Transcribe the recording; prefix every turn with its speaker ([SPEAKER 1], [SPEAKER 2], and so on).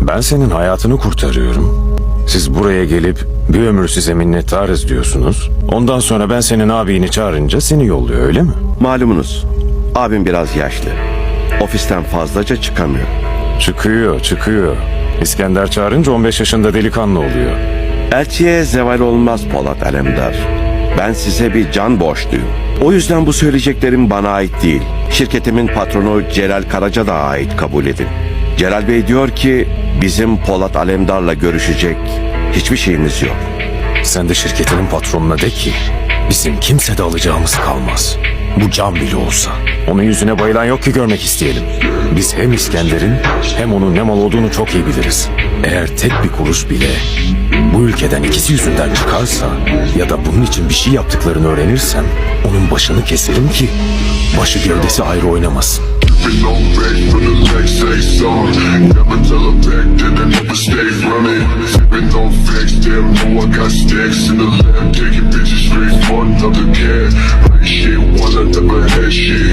[SPEAKER 1] Ben senin hayatını kurtarıyorum. Siz buraya gelip bir ömür size minnettarız diyorsunuz. Ondan sonra ben senin abini çağırınca seni yolluyor öyle mi?
[SPEAKER 2] Malumunuz abim biraz yaşlı. Ofisten fazlaca çıkamıyor.
[SPEAKER 1] Çıkıyor, çıkıyor. İskender çağırınca 15 yaşında delikanlı oluyor.
[SPEAKER 2] Elçiye zeval olmaz Polat Alemdar. Ben size bir can borçluyum. O yüzden bu söyleyeceklerim bana ait değil. Şirketimin patronu Celal Karaca da ait kabul edin. Celal Bey diyor ki bizim Polat Alemdar'la görüşecek hiçbir şeyimiz yok.
[SPEAKER 1] Sen de şirketinin patronuna de ki bizim kimsede alacağımız kalmaz. Bu can bile olsa. Onun yüzüne bayılan yok ki görmek isteyelim. Biz hem İskender'in hem onun ne mal olduğunu çok iyi biliriz. Eğer tek bir kuruş bile bu ülkeden ikisi yüzünden çıkarsa ya da bunun için bir şey yaptıklarını öğrenirsem onun başını keserim ki başı gövdesi ayrı oynamasın.
[SPEAKER 3] zone. Never tell a back that I never stay running. Sipping on facts, damn know I got sticks in the lab Taking bitches straight for another cat Like shit, one I never had shit.